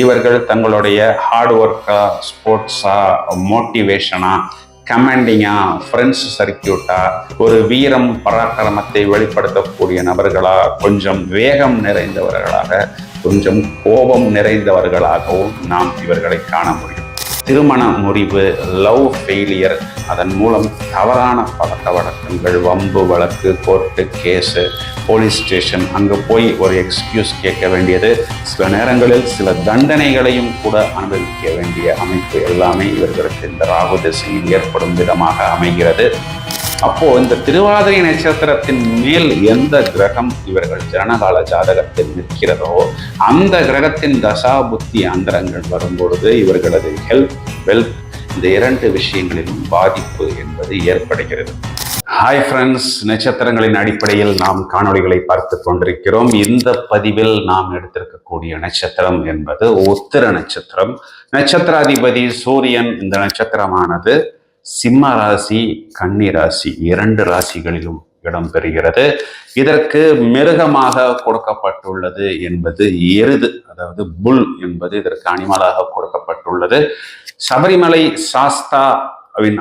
இவர்கள் தங்களுடைய ஹார்ட் ஒர்க்கா ஸ்போர்ட்ஸா மோட்டிவேஷனா கமாண்டிங்கா ஃப்ரெண்ட்ஸ் சர்க்கியூட்டா ஒரு வீரம் பராக்கிரமத்தை வெளிப்படுத்தக்கூடிய நபர்களா கொஞ்சம் வேகம் நிறைந்தவர்களாக கொஞ்சம் கோபம் நிறைந்தவர்களாகவும் நாம் இவர்களை காண முடியும். திருமண முறிவு லவ் ஃபெயிலியர் அதன் மூலம் தவறான பழக்க வழக்கங்கள் வம்பு வழக்கு கோர்ட்டு கேஸு போலீஸ் ஸ்டேஷன் அங்கே போய் ஒரு எக்ஸ்கியூஸ் கேட்க வேண்டியது. சில நேரங்களில் சில தண்டனைகளையும் கூட அனுபவிக்க வேண்டிய அமைப்பு எல்லாமே இவர்களுக்கு இந்த ராகு திசையில் ஏற்படும் விதமாக அமைகிறது. அப்போ இந்த திருவாதிரை நட்சத்திரத்தின் மேல் எந்த கிரகம் இவர்கள் ஜனகால ஜாதகத்தில் நிற்கிறதோ அந்த கிரகத்தின் தசா புத்தி அந்தரங்கள் வரும்பொழுது இவர்களது ஹெல்த் வெல்த் இந்த இரண்டு விஷயங்களிலும் பாதிப்பு என்பது ஏற்படுகிறது. ஹாய் ஃப்ரெண்ட்ஸ் நட்சத்திரங்களின் அடிப்படையில் நாம் காணொளிகளை பார்த்து கொண்டிருக்கிறோம். இந்த பதிவில் நாம் எடுத்திருக்கக்கூடிய நட்சத்திரம் என்பது உத்திர நட்சத்திரம். நட்சத்திராதிபதி சூரியன் இந்த நட்சத்திரமானது. சிம்ம ராசி கன்னி ராசி இரண்டு ராசிகளிலும் இடம்பெறுகிறது இதற்கு மிருகமாக கொடுக்கப்பட்டுள்ளது என்பது எருது அதாவது புல் என்பது இதற்கு அனிமலாக கொடுக்கப்பட்டுள்ளது. சபரிமலை சாஸ்தா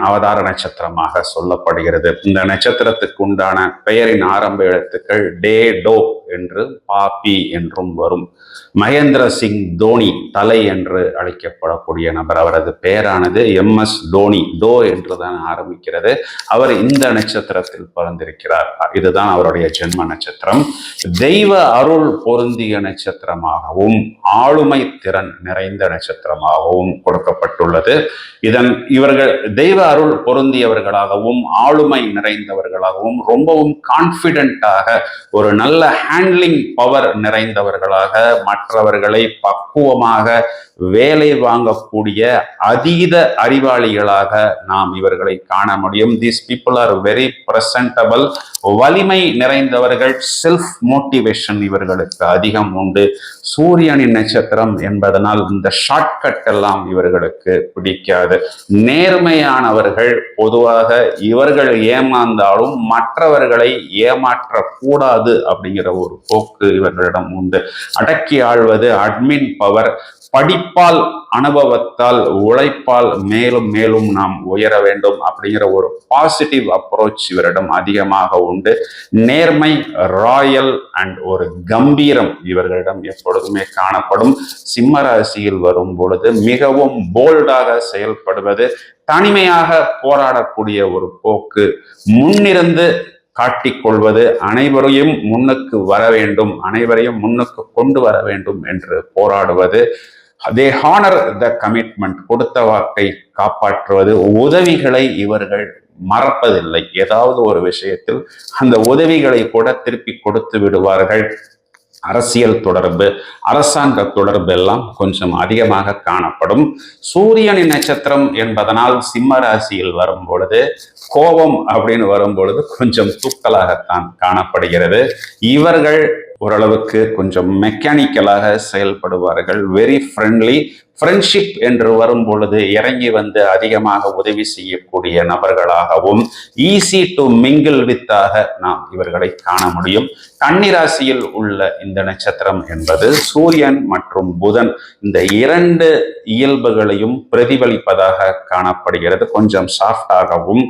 அவதார நட்சத்திரமாக சொல்லப்படுகிறது. இந்த நட்சத்திரத்துக்கு உண்டான பெயரின் ஆரம்ப எழுத்துக்கள் டே டோ என்று பாப்பி என்றும் வரும். மகேந்திர சிங் தோனி தலை என்று அழைக்கப்படக்கூடிய நபர். அவரது பெயரானது எம் எஸ் தோனி. டோ என்று தான் ஆரம்பிக்கிறது. அவர் இந்த நட்சத்திரத்தில் பிறந்திருக்கிறார். இதுதான் அவருடைய ஜென்ம நட்சத்திரம். தெய்வ அருள் பொருந்திய நட்சத்திரமாகவும் ஆளுமை திறன் நிறைந்த நட்சத்திரமாகவும் கொடுக்கப்பட்டுள்ளது. இதன் இவர்கள் தெய்வ அருள் பொருந்தியவர்களாகவும் ஆளுமை நிறைந்தவர்களாகவும் ரொம்பவும் கான்பிடென்ட்டாக ஒரு நல்ல ஹேண்ட்லிங் பவர் நிறைந்தவர்களாக மற்றவர்களை பக்குவமாக வேலை வாங்கக்கூடிய அதீத அறிவாளிகளாக நாம் இவர்களை காண முடியும். These people are very presentable வலிமை நிறைந்தவர்கள் செல்ஃப் மோட்டிவேஷன் இவர்களுக்கு அதிகம் உண்டு. சூரியனின் நட்சத்திரம் என்பதனால் இந்த ஷார்ட்கட் எல்லாம் இவர்களுக்கு பிடிக்காது. நேர்மையானவர்கள் பொதுவாக இவர்கள் ஏமாந்தாலும் மற்றவர்களை ஏமாற்றக்கூடாது அப்படிங்கிற ஒரு போக்கு இவர்களிடம் உண்டு. அடக்கி வாழ்வது அட்மின் பவர் படிப்பால் அனுபவத்தால் உழைப்பால் மேலும் மேலும் நாம் உயர வேண்டும் அப்படிங்கிற ஒரு பாசிட்டிவ் அப்ரோச் இவரிடம் அதிகமாக உண்டு. நேர்மை ராயல் அண்ட் ஒரு கம்பீரம் இவர்களிடம் எப்பொழுதுமே காணப்படும். சிம்ம ராசியில் வரும் பொழுது மிகவும் போல்டாக செயல்படுவது தனிமையாக போராடக்கூடிய ஒரு போக்கு. முன்னிருந்து காட்டிக்கொள்வது அனைவரையும் முன்னுக்கு வர வேண்டும் அனைவரையும் முன்னுக்கு கொண்டு வர வேண்டும் என்று போராடுவது. தே ஹானர் த கமிட்மெண்ட் கொடுத்த வாக்கை காப்பாற்றுவது. உதவிகளை இவர்கள் மறப்பதில்லை. ஏதாவது ஒரு விஷயத்தில் அந்த உதவிகளை கூட திருப்பி கொடுத்து விடுவார்கள். அரசியல் தொடர்பு அரசாங்க தொடர்பு எல்லாம் கொஞ்சம் அதிகமாக காணப்படும். சூரியனின் நட்சத்திரம் என்பதனால் சிம்ம ராசியில் வரும் பொழுது கோபம் அப்படின்னு வரும் பொழுது கொஞ்சம் தூக்கலாகத்தான் காணப்படுகிறது. இவர்கள் ஓரளவுக்கு கொஞ்சம் மெக்கானிக்கலாக செயல்படுவார்கள் வெரி ஃப்ரெண்ட்லி ஃப்ரெண்ட்ஷிப் என்று வரும் பொழுது இறங்கி வந்து அதிகமாக உதவி செய்யக்கூடிய நபர்களாகவும் ஈஸி டு மிங்கிள் வித்தாக நாம் இவர்களை காண முடியும். கன்னிராசியில் உள்ள இந்த நட்சத்திரம் என்பது சூரியன் மற்றும் புதன் இந்த இரண்டு இயல்புகளையும் பிரதிபலிப்பதாக காணப்படுகிறது. கொஞ்சம் சாஃப்டாகவும்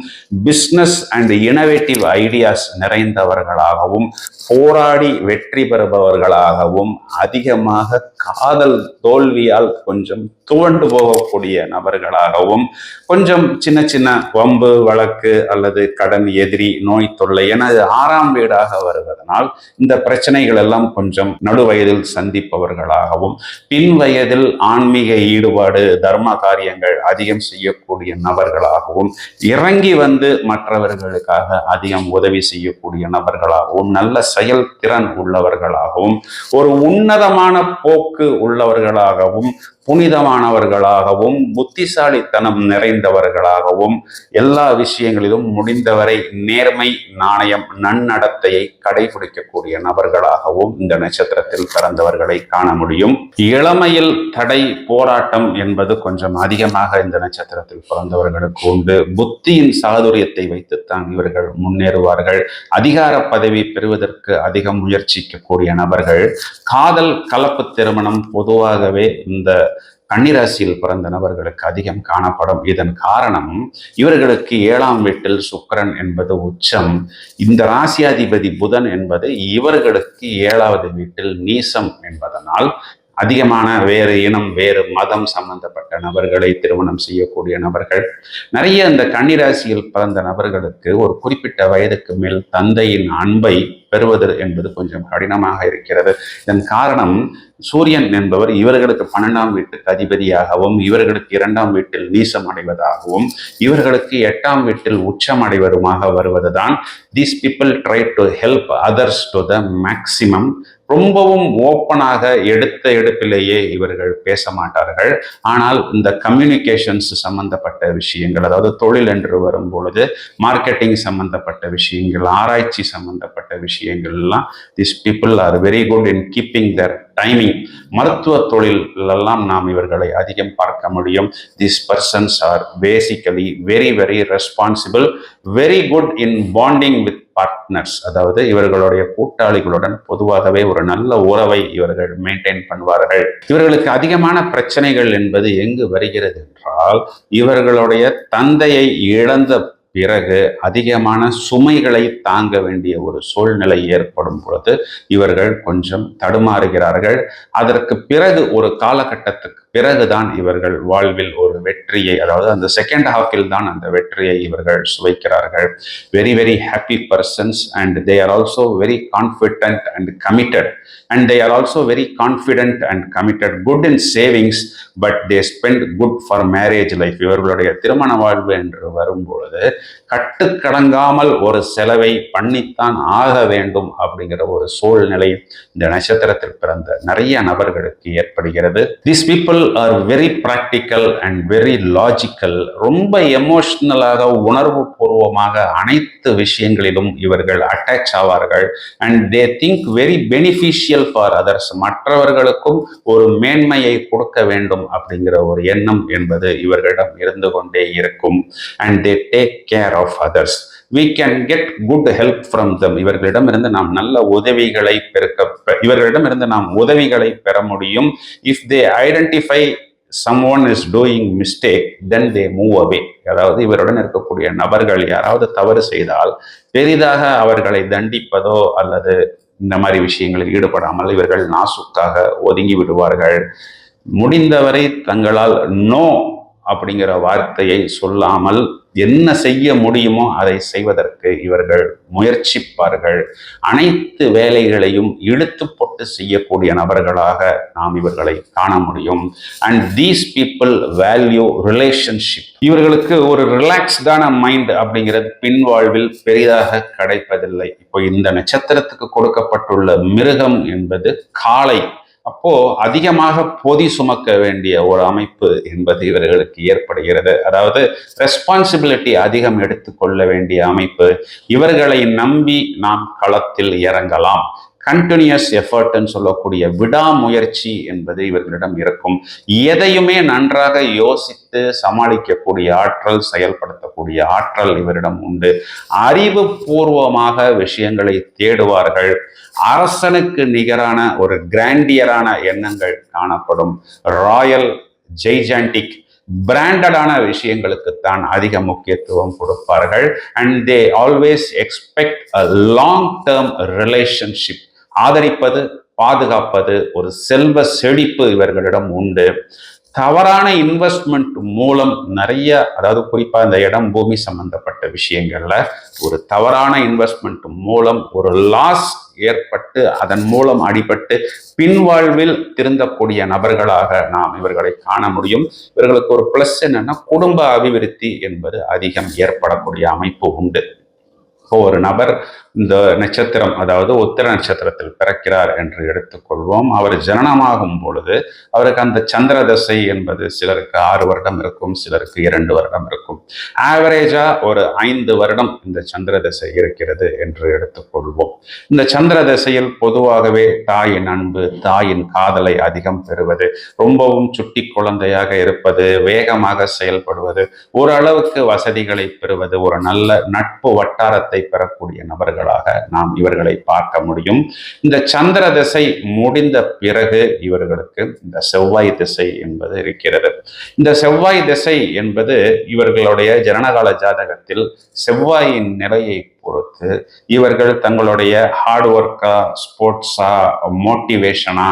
பிஸ்னஸ் அண்ட் இனோவேட்டிவ் ஐடியாஸ் நிறைந்தவர்களாகவும் போராடி வெற்றி பெறுபவர்களாகவும் அதிகமாக காதல் தோல்வியால் கொஞ்சம் system துவண்டு போகக்கூடிய நபர்களாகவும் கொஞ்சம் சின்ன சின்ன வம்பு வழக்கு அல்லது கடன் எதிரி நோய் தொல்லை என ஆறாம் வீடாக வருவதனால் இந்த பிரச்சனைகள் எல்லாம் கொஞ்சம் நடுவயதில் சந்திப்பவர்களாகவும் பின் வயதில் ஆன்மீக ஈடுபாடு தர்ம காரியங்கள் அதிகம் செய்யக்கூடிய நபர்களாகவும் இறங்கி வந்து மற்றவர்களுக்காக அதிகம் உதவி செய்யக்கூடிய நபர்களாகவும் நல்ல செயல்திறன் உள்ளவர்களாகவும் ஒரு உன்னதமான போக்கு உள்ளவர்களாகவும் புனிதமானவர்களாகவும் புத்திசாலித்தனம் நிறைந்தவர்களாகவும் எல்லா விஷயங்களிலும் முடிந்தவரை நேர்மை நாணயம் நன்னடத்தையை கடைபிடிக்கக்கூடிய நபர்களாகவும் இந்த நட்சத்திரத்தில் பிறந்தவர்களை காண முடியும். இளமையில் தடை போராட்டம் என்பது கொஞ்சம் அதிகமாக இந்த நட்சத்திரத்தில் பிறந்தவர்களுக்கு உண்டு. புத்தியின் சாதுரியத்தை வைத்துத்தான் இவர்கள் முன்னேறுவார்கள். அதிகார பதவி பெறுவதற்கு அதிகம் முயற்சிக்கக்கூடிய நபர்கள். காதல் கலப்பு திருமணம் பொதுவாகவே இந்த கன்னிராசியில் பிறந்த நபர்களுக்கு அதிகம் காணப்படும். இதன் காரணம் இவர்களுக்கு ஏழாம் வீட்டில் சுக்கரன் என்பது உச்சம். இந்த ராசியாதிபதி புதன் என்பது இவர்களுக்கு ஏழாவது வீட்டில் நீசம் என்பதனால் அதிகமான வேறு இனம் வேறு மதம் சம்பந்தப்பட்ட நபர்களை திருமணம் செய்யக்கூடிய நபர்கள் நிறைய இந்த கன்னிராசியில் பிறந்த நபர்களுக்கு ஒரு குறிப்பிட்ட வயதுக்கு மேல் தந்தையின் அன்பை பெறுவது என்பது கொஞ்சம் கடினமாக இருக்கிறது. இதன் காரணம் சூரியன் என்பவர் இவர்களுக்கு பன்னெண்டாம் வீட்டுக்கு அதிபதியாகவும் இவர்களுக்கு இரண்டாம் வீட்டில் நீசம் அடைவதாகவும் இவர்களுக்கு எட்டாம் வீட்டில் உச்சம் அடைவதுமாக வருவதுதான் these people try to help others to the maximum ரொம்பவும் ஓப்பனாக எடுத்த எடுப்பிலேயே இவர்கள் பேச மாட்டார்கள். ஆனால் இந்த கம்யூனிகேஷன்ஸ் சம்பந்தப்பட்ட விஷயங்கள் அதாவது தொழில் என்று வரும் பொழுது மார்க்கெட்டிங் சம்பந்தப்பட்ட விஷயங்கள் ஆராய்ச்சி சம்பந்தப்பட்ட விஷயங்கள் விஷயங்கள்லாம் this people are very good in keeping their timing மருத்துவ தொழிலெல்லாம் நாம் இவர்களை அதிகம் பார்க்க முடியும். This persons are basically very very responsible very good in bonding with partners அதாவது இவர்களுடைய கூட்டாளிகளுடன் பொதுவாகவே ஒரு நல்ல உறவை இவர்கள் மெயின்டைன் பண்ணுவார்கள். இவர்களுக்கு அதிகமான பிரச்சனைகள் என்பது எங்கு வருகிறது என்றால் இவர்களுடைய தந்தையை இழந்த பிறகு அதிகமான சுமைகளை தாங்க வேண்டிய ஒரு சூழ்நிலை ஏற்படும் பொழுது இவர்கள் கொஞ்சம் தடுமாறுகிறார்கள். அதற்கு பிறகு ஒரு காலகட்டத்துக்கு பிறகுதான் இவர்கள் வாழ்வில் ஒரு வெற்றியை அதாவது அந்த செகண்ட் ஹாஃபில் தான் அந்த வெற்றியை இவர்கள் சுவைக்கிறார்கள். Very very happy persons and they are also very confident and committed and they are also very confident and committed good in savings but they spend good for marriage life இவர்களுடைய திருமண வாழ்வு என்று வரும்பொழுது கட்டுக்கடங்காமல் ஒரு செலவை பண்ணித்தான் ஆக வேண்டும் அப்படிங்கிற ஒரு சூழ்நிலை இந்த நட்சத்திரத்தில் பிறந்த நிறைய நபர்களுக்கு ஏற்படுகிறது. This people are very practical and very logical ரொம்ப எமோஷ்னலாக உணர்வு பூர்வமாக அனைத்து விஷயங்களிலும் இவர்கள் அட்டாச் ஆவார்கள். And they think very beneficial for others மற்றவர்களுக்கும் ஒரு மேன்மையை கொடுக்க வேண்டும் அப்படிங்கிற ஒரு எண்ணம் என்பது இவர்களிடம் இருந்து கொண்டே இருக்கும். And they take care of others we can get good help from them இவர்களிடமிருந்து நாம் நல்ல உதவிகளை பெருக்க இவர்களிடமிருந்து நாம் உதவிகளை பெற முடியும். If they identify someone is doing mistake then they move away அதாவது இவருடன் இருக்கக்கூடிய நபர்கள் யாராவது தவறு செய்தால் பெரிதாக அவர்களை தண்டிப்பதோ அல்லது இந்த மாதிரி விஷயங்களில் ஈடுபடாமல் இவர்கள் நாசுக்காக ஒதுங்கி விடுவார்கள். முடிந்தவரை தங்களால் நோ அப்படிங்கிற வார்த்தையை சொல்லாமல் என்ன செய்ய முடியுமோ அதை செய்வதற்கு இவர்கள் முயற்சிப்பார்கள். அனைத்து வேலைகளையும் இழுத்து போட்டு செய்யக்கூடிய நபர்களாக நாம் இவர்களை காண முடியும். And these people value relationship இவர்களுக்கு ஒரு ரிலாக்ஸ்டான மைண்ட் அப்படிங்கிறது பின்வாழ்வில் பெரிதாக கிடைப்பதில்லை. இப்போ இந்த நட்சத்திரத்துக்கு கொடுக்கப்பட்டுள்ள மிருகம் என்பது காளை. அப்போ அதிகமாக பொதி சுமக்க வேண்டிய ஒரு அமைப்பு என்பது இவர்களுக்கு ஏற்படுகிறது. அதாவது ரெஸ்பான்சிபிலிட்டி அதிகம் எடுத்துக்கொள்ள வேண்டிய அமைப்பு. இவர்களை நம்பி நாம் களத்தில் இறங்கலாம். கண்டினியூஸ் எஃபர்ட்னு சொல்லக்கூடிய விடாமுயற்சி என்பது இவர்களிடம் இருக்கும். எதையுமே நன்றாக யோசித்து சமாளிக்கக்கூடிய ஆற்றல் செயல்படுத்தக்கூடிய ஆற்றல் இவரிடம் உண்டு. அறிவு பூர்வமாக விஷயங்களை தேடுவார்கள். அரசனுக்கு நிகரான ஒரு கிராண்டியரான எண்ணங்கள் காணப்படும். ராயல் ஜெய்ஜாண்டிக் பிராண்டடான விஷயங்களுக்குத்தான் அதிக முக்கியத்துவம் கொடுப்பார்கள். And they always expect a long term relationship ஆதரிப்பது பாதுகாப்பது ஒரு செல்வ செழிப்பு இவர்களிடம் உண்டு. தவறான இன்வெஸ்ட்மெண்ட் மூலம் நிறைய அதாவது குறிப்பாக இந்த இடம் பூமி சம்பந்தப்பட்ட விஷயங்கள்ல ஒரு தவறான இன்வெஸ்ட்மெண்ட் மூலம் ஒரு லாஸ் ஏற்பட்டு அதன் மூலம் அடிபட்டு பின்வாழ்வில் திருந்தக்கூடிய நபர்களாக நாம் இவர்களை காண முடியும். இவர்களுக்கு ஒரு பிளஸ் என்னன்னா குடும்ப அபிவிருத்தி என்பது அதிகம் ஏற்படக்கூடிய அமைப்பு உண்டு. ஒரு நபர் இந்த நட்சத்திரம் அதாவது உத்திர நட்சத்திரத்தில் பிறக்கிறார் என்று எடுத்துக்கொள்வோம். அவர் ஜனனமாகும் பொழுது அவருக்கு அந்த சந்திர தசை என்பது சிலருக்கு ஆறு வருடம் இருக்கும் சிலருக்கு இரண்டு வருடம் இருக்கும். ஆவரேஜா ஒரு ஐந்து வருடம் இந்த சந்திர தசை இருக்கிறது என்று எடுத்துக்கொள்வோம். இந்த சந்திர தசையில் பொதுவாகவே தாயின் அன்பு தாயின் காதலை அதிகம் பெறுவது ரொம்பவும் சுட்டி குழந்தையாக இருப்பது வேகமாக செயல்படுவது ஓரளவுக்கு வசதிகளை பெறுவது ஒரு நல்ல நட்பு வட்டாரத்தை பெறக்கூடிய நபர்களாக நாம் இவர்களை பார்க்க முடியும். இந்த சந்திர திசை முடிந்த பிறகு இவர்களுக்கு இந்த செவ்வாய் திசை என்பது இருக்கிறது. இந்த செவ்வாய் திசை என்பது இவர்களுடைய ஜனனகால ஜாதகத்தில் செவ்வாயின் நிலையை பொறுத்து இவர்கள் தங்களுடைய ஹார்ட் ஒர்க்கா ஸ்போர்ட்ஸா மோட்டிவேஷனா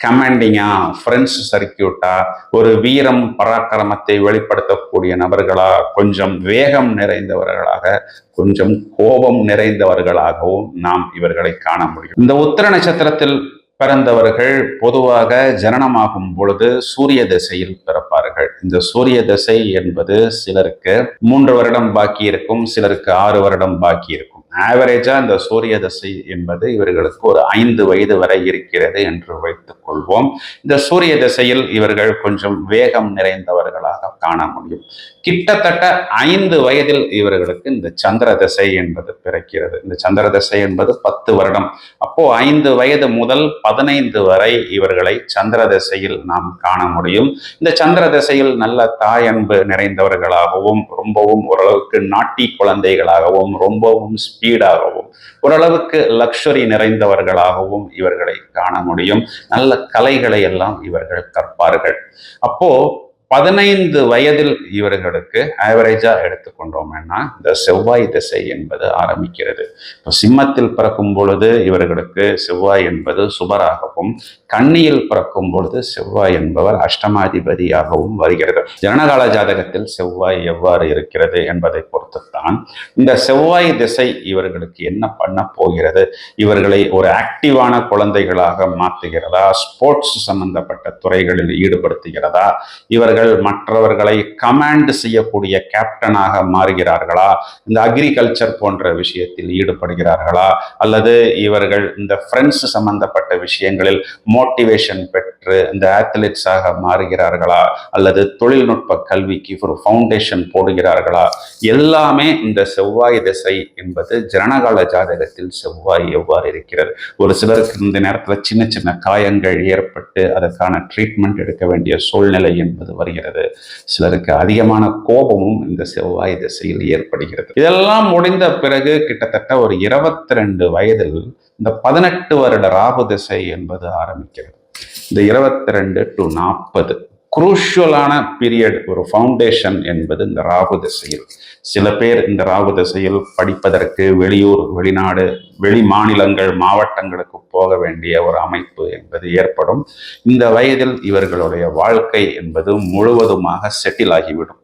கமாண்டிங்கா ஃப்ரெண்ட்ஸ் சர்க்கியூட்டா ஒரு வீரம் பராக்கிரமத்தை வெளிப்படுத்தக்கூடிய நபர்களா கொஞ்சம் வேகம் நிறைந்தவர்களாக கொஞ்சம் கோபம் நிறைந்தவர்களாகவும் நாம் இவர்களை காண முடியும். இந்த உத்திர நட்சத்திரத்தில் பிறந்தவர்கள் பொதுவாக ஜனனமாகும் பொழுது சூரிய திசையில் பிறப்பார்கள். இந்த சூரிய திசை என்பது சிலருக்கு மூன்று வருடம் பாக்கி இருக்கும் சிலருக்கு ஆறு வருடம் பாக்கி இருக்கும். ஆவரேஜா இந்த சூரிய தசை என்பது இவர்களுக்கு ஒரு ஐந்து வயது வரை இருக்கிறது என்று வைத்துக் கொள்வோம். இந்த சூரிய திசையில் இவர்கள் கொஞ்சம் வேகம் நிறைந்தவர்களாக காண முடியும். கிட்டத்தட்ட ஐந்து வயதில் இவர்களுக்கு இந்த சந்திர திசை என்பது பிறக்கிறது. இந்த சந்திர திசை என்பது பத்து வருடம். அப்போ ஐந்து வயது முதல் பதினைந்து வரை இவர்களை சந்திர திசையில் நாம் காண முடியும். இந்த சந்திர திசையில் நல்ல தாயன்பு நிறைந்தவர்களாகவும் ரொம்பவும் ஓரளவுக்கு நாட்டி குழந்தைகளாகவும் ரொம்பவும் ஈடாகவும் ஓரளவுக்கு லக்ஷரி நிறைந்தவர்களாகவும் இவர்களை காண முடியும். நல்ல கலைகளை எல்லாம் இவர்கள் கற்பார்கள். அப்போ பதினைந்து வயதில் இவர்களுக்கு ஆவரேஜா எடுத்துக்கொண்டோம்னா இந்த செவ்வாய் திசை என்பது ஆரம்பிக்கிறது. இப்போ சிம்மத்தில் பிறக்கும் பொழுது இவர்களுக்கு செவ்வாய் என்பது சுபராகவும் கண்ணியில் பிறக்கும் பொழுது செவ்வாய் என்பவர் அஷ்டமாதிபதியாகவும் வருகிறது. ஜனகால ஜாதகத்தில் செவ்வாய் எவ்வாறு இருக்கிறது என்பதை பொறுத்துத்தான் இந்த செவ்வாய் திசை இவர்களுக்கு என்ன பண்ண போகிறது இவர்களை ஒரு ஆக்டிவான குழந்தைகளாக மாற்றுகிறதா ஸ்போர்ட்ஸ் சம்பந்தப்பட்ட துறைகளில் ஈடுபடுத்துகிறதா இவர்கள் மற்றவர்களை கமாண்ட் செய்யக்கூடிய கேப்டனாக மாறுகிறார்களா? இந்த அக்ரிகல்ச்சர் போன்ற விஷயத்தில் ஈடுபடுகிறார்களா? அல்லது இவர்கள் இந்த ஃப்ரெண்ட்ஸ் சம்பந்தப்பட்ட விஷயங்களில் மோட்டிவேஷன் பெற்று இந்த ஆத்லெட்ஸாக மாறுகிறார்களா? அல்லது தொழில்நுட்ப கல்விக்கு ஒரு ஃபவுண்டேஷன் போடுகிறார்களா? எல்லாமே இந்த செவ்வாய் திசை என்பது ஜனகால ஜாதகத்தில் செவ்வாய் எவ்வாறு இருக்கிறது? ஒரு சிலருக்கு இந்த நேரத்தில் சின்ன சின்ன காயங்கள் ஏற்பட்டு அதற்கான ட்ரீட்மெண்ட் எடுக்க வேண்டிய சூழ்நிலை என்பது வருகிறது சிலருக்கு அதிகமான கோபமும் இந்த செவ்வாய் திசையில் ஏற்படுகிறது. இதெல்லாம் முடிந்த பிறகு கிட்டத்தட்ட ஒரு இருபத்தி ரெண்டு வயதில் இந்த பதினெட்டு வருட ராகு திசை என்பது ஆரம்பிக்கிறது. இந்த இருபத்தி ரெண்டு டு நாற்பது குரூஷுவலான பீரியட் ஒரு ஃபவுண்டேஷன் என்பது இந்த ராகு திசையில். சில பேர் இந்த ராகு திசையில் படிப்பதற்கு வெளியூர் வெளிநாடு வெளி மாநிலங்கள் மாவட்டங்களுக்கு போக வேண்டிய ஒரு அமைப்பு என்பது ஏற்படும். இந்த வயதில் இவர்களுடைய வாழ்க்கை என்பது முழுவதுமாக செட்டில் ஆகிவிடும்.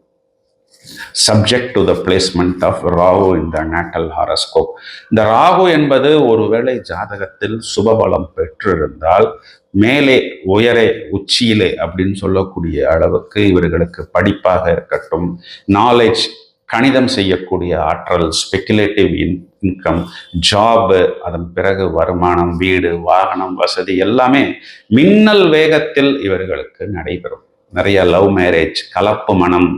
Subject to the placement of Rahu in the natal horoscope இந்த ராகு என்பது ஒருவேளை ஜாதகத்தில் சுபபலம் பெற்றிருந்தால் மேலே உயரே உச்சியிலே அப்படின்னு சொல்லக்கூடிய அளவுக்கு இவர்களுக்கு படிப்பாக இருக்கட்டும் நாலேஜ் கணிதம் செய்யக்கூடிய ஆற்றல் ஸ்பெக்குலேட்டிவ் இன் இன்கம் ஜாபு அதன் பிறகு வருமானம் வீடு வாகனம் வசதி எல்லாமே மின்னல் வேகத்தில் இவர்களுக்கு நடைபெறும். நிறைய லவ் மேரேஜ் கலப்பு மனம்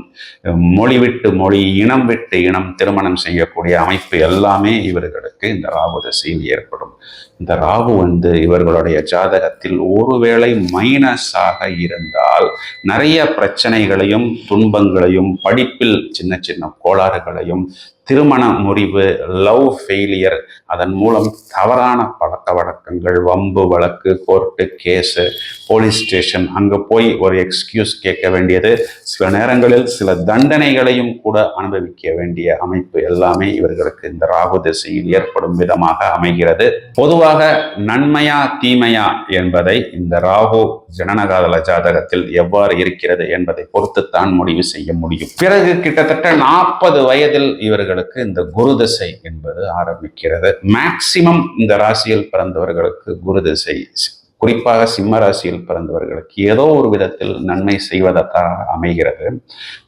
மொழி விட்டு மொழி இனம் விட்டு இனம் திருமணம் செய்யக்கூடிய அமைப்பு எல்லாமே இவர்களுக்கு இந்த ராகு திசையில் ஏற்படும். இந்த ராகு வந்து இவர்களுடைய ஜாதகத்தில் ஒருவேளை மைனஸாக இருந்தால் நிறைய பிரச்சனைகளையும் துன்பங்களையும் படிப்பில் சின்ன சின்ன கோளாறுகளையும் திருமண முறிவு லவ் ஃபெயிலியர் அதன் மூலம் தவறான பழக்க வழக்கங்கள் வம்பு வழக்கு கோர்ட்டு கேஸு போலீஸ் ஸ்டேஷன் அங்கே போய் ஒரு எக்ஸ்கியூஸ் கேட்க வேண்டியது. சில நேரங்களில் சில தண்டனைகளையும் கூட அனுபவிக்க வேண்டிய அமைப்பு எல்லாமே இவர்களுக்கு இந்த ராகு திசையில் ஏற்படும் விதமாக அமைகிறது. பொதுவாக நன்மையா தீமையா என்பதை இந்த ராகு ஜனனகாதல ஜாதகத்தில் எவ்வாறு இருக்கிறது என்பதை பொறுத்துத்தான் முடிவு செய்ய முடியும். பிறகு கிட்டத்தட்ட நாற்பது வயதில் இவர்கள் இவர்களுக்கு இந்த குரு தசை என்பது ஆரம்பிக்கிறது. மேக்சிமம் இந்த ராசியில் பிறந்தவர்களுக்கு குரு தசை. குறிப்பாக சிம்ம ராசியில் பிறந்தவர்களுக்கு ஏதோ ஒரு விதத்தில் நன்மை செய்வதற்காக அமைகிறது.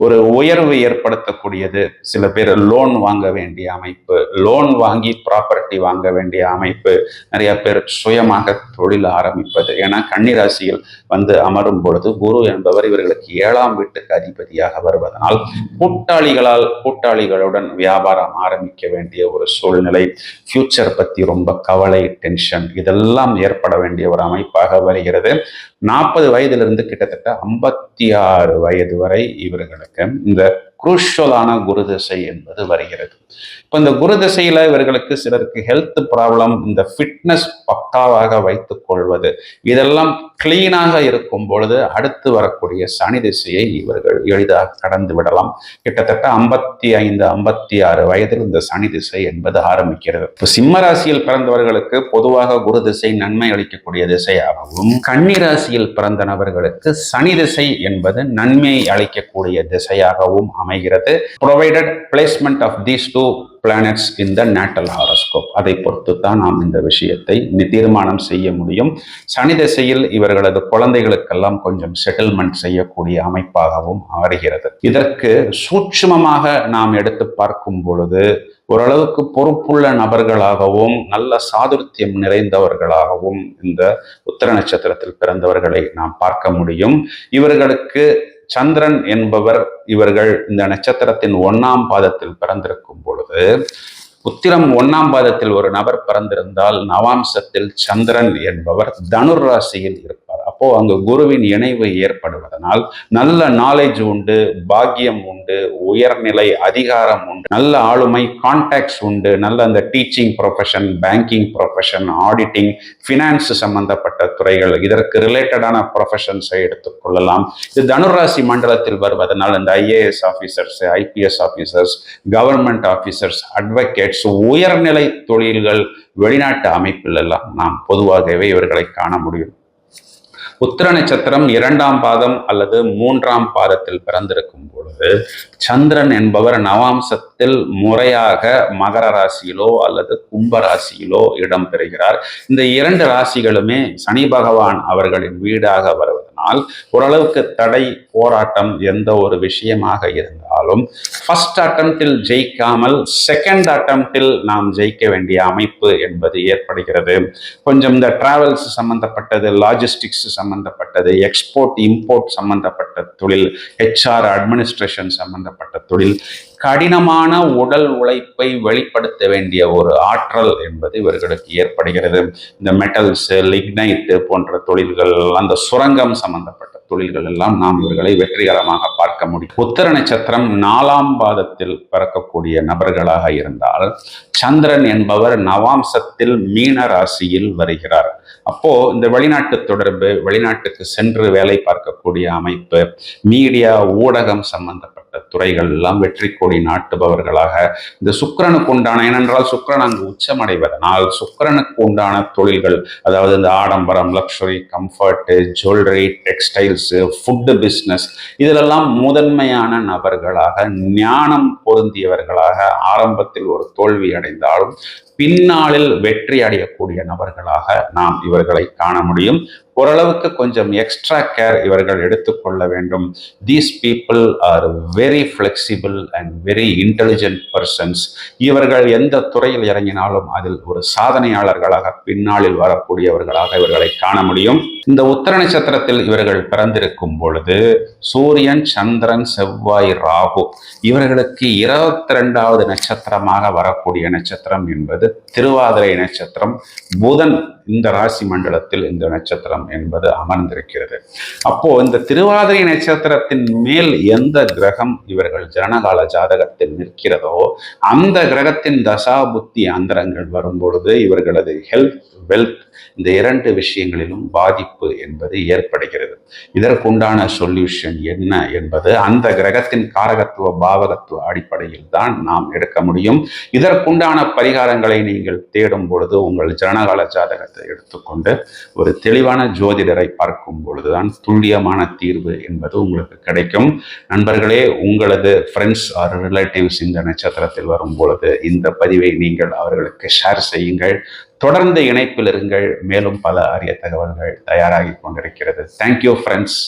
ஒரு உயர்வு ஏற்படுத்தக்கூடியது. சில பேர் லோன் வாங்க வேண்டிய அமைப்பு லோன் வாங்கி ப்ராப்பர்ட்டி வாங்க வேண்டிய அமைப்பு. நிறைய பேர் சுயமாக தொழில் ஆரம்பிப்பது. ஏன்னா கன்னிராசியில் வந்து அமரும் பொழுது குரு என்பவர் இவர்களுக்கு ஏழாம் வீட்டுக்கு அதிபதியாக வருவதனால் கூட்டாளிகளால் கூட்டாளிகளுடன் வியாபாரம் ஆரம்பிக்க வேண்டிய ஒரு சூழ்நிலை ஃபியூச்சர் பத்தி ரொம்ப கவலை டென்ஷன் இதெல்லாம் ஏற்பட வேண்டிய ஒரு அமைப்பு. குறிப்பாக வருகிறது. நாற்பது வயதிலிருந்து கிட்டத்தட்ட ஐம்பத்தி ஆறு வயது வரை இவர்களுக்கு இந்த குரூஷலான குரு திசை என்பது வருகிறது. இப்போ இந்த குரு திசையில இவர்களுக்கு சிலருக்கு ஹெல்த் ப்ராப்ளம் இந்த ஃபிட்னஸ் பக்காவாக வைத்துக் கொள்வது இதெல்லாம் கிளீனாக இருக்கும் பொழுது அடுத்து வரக்கூடிய சனி திசையை இவர்கள் எளிதாக கடந்து விடலாம். கிட்டத்தட்ட ஐம்பத்தி ஐந்து ஐம்பத்தி ஆறு வயதில் இந்த சனி திசை என்பது ஆரம்பிக்கிறது. இப்போ சிம்மராசியில் பிறந்தவர்களுக்கு பொதுவாக குரு திசை நன்மை அளிக்கக்கூடிய திசையாகவும் கன்னிராசியில் பிறந்த நபர்களுக்கு சனி திசை என்பது நன்மை அளிக்கக்கூடிய திசையாகவும் அமை அமைகிறது. Provided placement of these two planets in the natal horoscope அதை பொறுத்து தான் நாம் இந்த விஷயத்தை தீர்மானம் செய்ய முடியும். சனி திசையில் இவர்களது குழந்தைகளுக்கெல்லாம் கொஞ்சம் செட்டில்மெண்ட் செய்யக்கூடிய அமைப்பாகவும் வருகிறது இதற்கு சூட்சுமமாக நாம் எடுத்து பார்க்கும் பொழுது ஓரளவுக்கு பொறுப்புள்ள நபர்களாகவும் நல்ல சாதுர்த்தியம் நிறைந்தவர்களாகவும் இந்த உத்தர நட்சத்திரத்தில் பிறந்தவர்களை நாம் பார்க்க முடியும். இவர்களுக்கு சந்திரன் என்பவர் இவர்கள் இந்த நட்சத்திரத்தின் ஒன்னாம் பாதத்தில் பிறந்திருக்கும் பொழுது உத்திரம் ஒன்னாம் பாதத்தில் ஒரு நபர் பிறந்திருந்தால் நவாம்சத்தில் சந்திரன் என்பவர் தனுர் ராசியில் இருக்கும் இருப்பார் அப்போ அங்கு குருவின் இணைவு ஏற்படுவதனால் நல்ல நாலேஜ் உண்டு பாக்கியம் உண்டு உயர்நிலை அதிகாரம் உண்டு நல்ல ஆளுமை கான்டாக்ட்ஸ் உண்டு நல்ல அந்த teaching profession banking profession auditing finance சம்பந்தப்பட்ட துறைகள் இதற்கு ரிலேட்டடான ப்ரொஃபஷன்ஸை எடுத்துக்கொள்ளலாம் இது தனுராசி மண்டலத்தில் வருவதனால் இந்த IAS officers IPS officers government officers advocates உயர்நிலை தொழில்கள் வெளிநாட்டு அமைப்பில் எல்லாம் நாம் பொதுவாகவே இவர்களை காண முடியும். உத்திர நட்சத்திரம் இரண்டாம் பாதம் அல்லது மூன்றாம் பாதத்தில் பிறந்திருக்கும் பொழுது சந்திரன் என்பவர் நவாம்சத்தில் முறையாக மகர ராசியிலோ அல்லது கும்ப ராசியிலோ இடம் பெறுகிறார். இந்த இரண்டு ராசிகளுமே சனி பகவான் அவர்களின் வீடாக வருவதனால் ஓரளவுக்கு தடை போராட்டம் எந்த ஒரு விஷயமாக இருந்தாலும் ஃபர்ஸ்ட் அட்டம்ப்டில் ஜெயிக்காமல் செகண்ட் அட்டம்ப்டில் நாம் ஜெயிக்க வேண்டிய அமைப்பு என்பது ஏற்படுகிறது. கொஞ்சம் இந்த டிராவல்ஸ் சம்பந்தப்பட்டது லாஜிஸ்டிக்ஸ் சம்பந்தப்பட்டது எக்ஸ்போர்ட் இம்போர்ட் சம்பந்தப்பட்ட தொழில் ஹெச்ஆர் அட்மினிஸ்ட்ரேஷன் சம்பந்தப்பட்ட தொழில் கடினமான உடல் உழைப்பை வெளிப்படுத்த வேண்டிய ஒரு ஆற்றல் என்பது இவர்களுக்கு ஏற்படுகிறது. இந்த மெட்டல்ஸ் லிக்னைட் போன்ற தொழில்கள் அந்த சுரங்கம் சம்பந்தப்பட்ட தொழில்கள் எல்லாம் நாம் இவர்களை வெற்றிகரமாக பார்க்க முடியும். உத்தர நட்சத்திரம் நாலாம் பாதத்தில் பிறக்கக்கூடிய நபர்களாக இருந்தால் சந்திரன் என்பவர் நவாம்சத்தில் மீன ராசியில் வருகிறார். அப்போ இந்த வெளிநாட்டு தொடர்பு வெளிநாட்டுக்கு சென்று வேலை பார்க்கக்கூடிய அமைப்பு மீடியா ஊடகம் சம்பந்தப்பட்ட துறைகள் எல்லாம் வெற்றி கொடி நாட்டுபவர்களாக இந்த சுக்கிரனுக்கு உண்டான ஏனென்றால் சுக்கரன் அங்கு உச்சமடைவதனால் சுக்கிரனுக்கு உண்டான தொழில்கள் அதாவது இந்த ஆடம்பரம் luxury comfort jewellery textiles food business இதிலெல்லாம் முதன்மையான நபர்களாக ஞானம் பொருந்தியவர்களாக ஆரம்பத்தில் ஒரு தோல்வி அடைந்தாலும் பின்னாளில் வெற்றி அடையக்கூடிய நபர்களாக நாம் இவர்களை காண முடியும். ஓரளவுக்கு கொஞ்சம் எக்ஸ்ட்ரா கேர் இவர்கள் எடுத்துக்கொள்ள வேண்டும். These people are very flexible and very intelligent persons இவர்கள் எந்த துறையில் இறங்கினாலும் அதில் ஒரு சாதனையாளர்களாக பின்னாளில் வரக்கூடியவர்களாக இவர்களை காண முடியும். இந்த உத்தர நட்சத்திரத்தில் இவர்கள் பிறந்திருக்கும் பொழுது சூரியன் சந்திரன் செவ்வாய் ராகு இவர்களுக்கு இருபத்தி ரெண்டாவது நட்சத்திரமாக வரக்கூடிய நட்சத்திரம் என்பது திருவாதிரை நட்சத்திரம். புதன் இந்த ராசி மண்டலத்தில் இந்த நட்சத்திரம் என்பது அமர்ந்திருக்கிறது. அப்போ இந்த திருவாதிரை நட்சத்திரத்தின் மேல் எந்த கிரகம் இவர்கள் ஜனகால ஜாதகத்தில் நிற்கிறதோ அந்த கிரகத்தின் தசா புத்தி அந்தரங்கள் வரும் பொழுது இவர்களது ஹெல்த் வெல்த் இந்த இரண்டு விஷயங்களிலும் பாதிப்பு என்பது ஏற்படுகிறது. இதற்குண்டான சொல்யூஷன் என்ன என்பது அந்த கிரகத்தின் காரகத்துவ பாவகத்துவ அடிப்படையில் தான் நாம் எடுக்க முடியும். இதற்குண்டான பரிகாரங்களை நீங்கள் தேடும் பொழுது உங்கள் ஜனகால ஜாதகத்தை எடுத்துக்கொண்டு ஒரு தெளிவான ஜோதிடரை பார்க்கும் பொழுதுதான் துல்லியமான தீர்வு என்பது உங்களுக்கு கிடைக்கும். நண்பர்களே உங்களது ஃப்ரெண்ட்ஸ் ஆர் ரிலேட்டிவ்ஸ் இந்த நட்சத்திரத்தில் வரும் பொழுது இந்த பதிவை நீங்கள் அவர்களுக்கு ஷேர் செய்யுங்கள். தொடர்ந்து இணைப்பில் இருங்கள். மேலும் பல அரிய தகவல்கள் தயாராகி கொண்டிருக்கிறது. Thank you friends